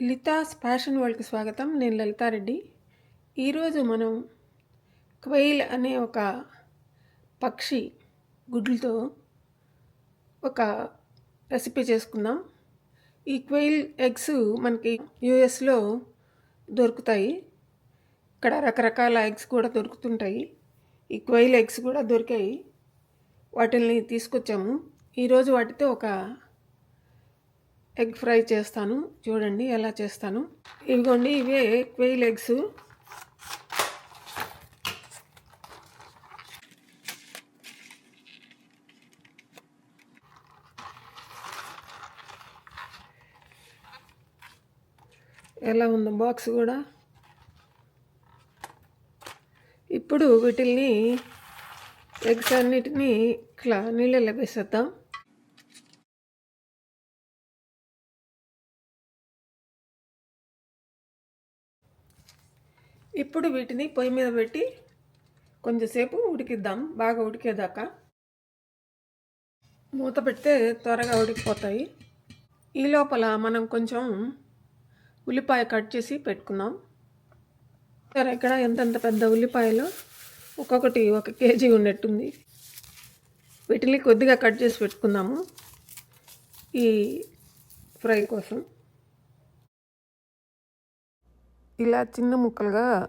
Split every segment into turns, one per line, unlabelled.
లితాస్ fashion వరల్డ్కి స్వాగతం. నేను లలితారెడ్డి. ఈరోజు మనం క్వెయిల్ అనే ఒక పక్షి గుడ్లతో ఒక రెసిపీ చేసుకుందాం. ఈ క్వెయిల్ ఎగ్స్ మనకి యూఎస్లో దొరుకుతాయి. ఇక్కడ రకరకాల ఎగ్స్ కూడా దొరుకుతుంటాయి. ఈ క్వెయిల్ ఎగ్స్ కూడా దొరికాయి. వాటిని తీసుకొచ్చాము. ఈరోజు వాటితో ఒక ఎగ్ ఫ్రై చేస్తాను. చూడండి ఎలా చేస్తాను. ఇవిగోండి ఇవే క్వెయిల్ ఎగ్స్ ఎలా ఉందో బాక్స్ కూడా. ఇప్పుడు వీటిల్ని ఎగ్స్ అన్నిటినీ ఇట్లా నీళ్ళలో వేసేద్దాం. ఇప్పుడు వీటిని పొయ్యి మీద పెట్టి కొంచెంసేపు ఉడికిద్దాం. బాగా ఉడికేదాకా మూత పెడితే త్వరగా ఉడికిపోతాయి. ఈ లోపల మనం కొంచెం ఉల్లిపాయ కట్ చేసి పెట్టుకుందాం. సరే ఇక్కడ ఎంతెంత పెద్ద ఉల్లిపాయలు? ఒక్కొక్కటి ఒక కేజీ ఉన్నట్టుంది. వీటిని కొద్దిగా కట్ చేసి పెట్టుకుందాము ఈ ఫ్రై కోసం. ఇలా చిన్న ముక్కలుగా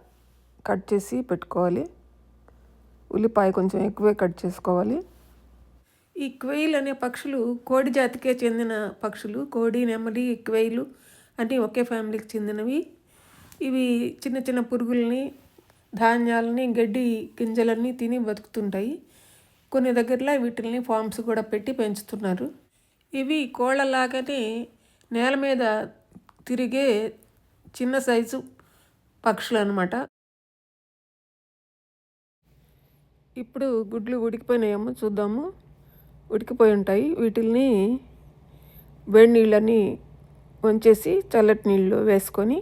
కట్ చేసి పెట్టుకోవాలి. ఉల్లిపాయ కొంచెం ఎక్కువే కట్ చేసుకోవాలి. ఈ క్వెయిల్ అనే పక్షులు కోడి జాతికే చెందిన పక్షులు. కోడి నెమలి క్వెయిలు అన్నీ ఒకే ఫ్యామిలీకి చెందినవి. ఇవి చిన్న చిన్న పురుగుల్ని ధాన్యాలని గడ్డి గింజలన్నీ తిని బతుకుతుంటాయి. కొన్ని దగ్గరలో వీటిల్ని ఫార్మ్స్ కూడా పెట్టి పెంచుతున్నారు. ఇవి కోళ్ళలాగానే నేల మీద తిరిగే చిన్న సైజు పక్షులు అనమాట ఇప్పుడు గుడ్లు ఉడికిపోయినాయేమో చూద్దాము. ఉడికిపోయి ఉంటాయి. వీటిల్ని వేడి నీళ్ళని వంచేసి చల్లటి నీళ్ళు వేసుకొని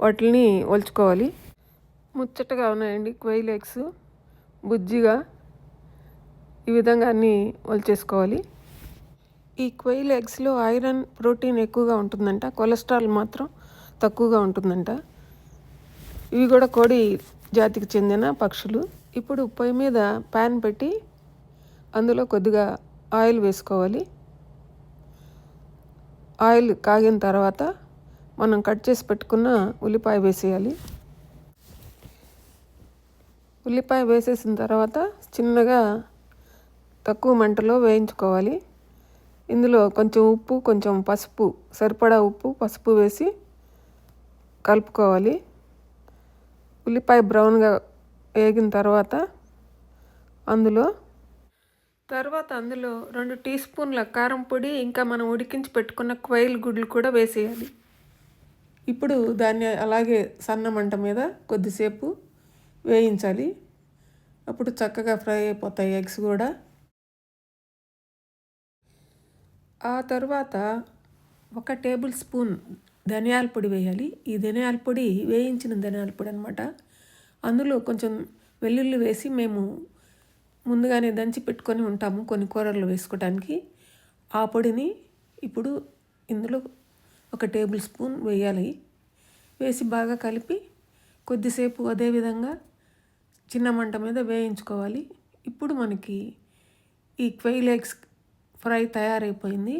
వాటిని ఒలుచుకోవాలి. ముచ్చటగా ఉన్నాయండి క్వైల్ ఎగ్స్. బుజ్జిగా ఈ విధంగా అన్నీ ఒలిచేసుకోవాలి. ఈ క్వైల్ ఎగ్స్లో ఐరన్ ప్రోటీన్ ఎక్కువగా ఉంటుందంట. కొలెస్ట్రాల్ మాత్రం తక్కువగా ఉంటుందంట. ఇవి కూడా కోడి జాతికి చెందిన పక్షులు. ఇప్పుడు పొయ్యి మీద ప్యాన్ పెట్టి అందులో కొద్దిగా ఆయిల్ వేసుకోవాలి. ఆయిల్ కాగిన తర్వాత మనం కట్ చేసి పెట్టుకున్న ఉల్లిపాయ వేసేయాలి. ఉల్లిపాయ వేసేసిన తర్వాత చిన్నగా తక్కువ మంటలో వేయించుకోవాలి. ఇందులో కొంచెం ఉప్పు కొంచెం పసుపు సరిపడా ఉప్పు పసుపు వేసి కలుపుకోవాలి. ఉల్లిపాయ బ్రౌన్గా వేగిన తర్వాత అందులో తర్వాత అందులో రెండు టీ స్పూన్ల కారం పొడి ఇంకా మనం ఉడికించి పెట్టుకున్న క్వైల్ గుడ్లు కూడా వేసేయాలి. ఇప్పుడు దాన్ని అలాగే సన్న మంట మీద కొద్దిసేపు వేయించాలి. అప్పుడు చక్కగా ఫ్రై అయిపోతాయి ఎగ్స్ కూడా. ఆ తర్వాత ఒక టేబుల్ స్పూన్ ధనియాల పొడి వేయాలి. ఈ ధనియాల పొడి వేయించిన ధనియాల పొడి అనమాట అందులో కొంచెం వెల్లుల్లి వేసి మేము ముందుగానే దంచి పెట్టుకొని ఉంటాము కొన్ని కూరలు వేసుకోవడానికి ఆ పొడిని ఇప్పుడు ఇందులో ఒక టేబుల్ స్పూన్ వేయాలి. వేసి బాగా కలిపి కొద్దిసేపు అదేవిధంగా చిన్న మంట మీద వేయించుకోవాలి. ఇప్పుడు మనకి ఈ క్వైల్ ఎగ్స్ ఫ్రై తయారైపోయింది.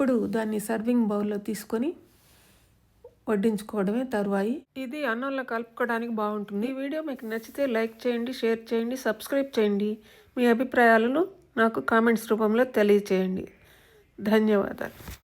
ఇప్పుడు దాన్ని సర్వింగ్ బౌల్లో తీసుకొని వడ్డించుకోవడమే తరువాయి. ఇది అన్నంలో కలుపుకోవడానికి బాగుంటుంది. ఈ వీడియో మీకు నచ్చితే లైక్ చేయండి షేర్ చేయండి సబ్స్క్రైబ్ చేయండి. మీ అభిప్రాయాలను నాకు కామెంట్స్ రూపంలో తెలియచేయండి. ధన్యవాదాలు.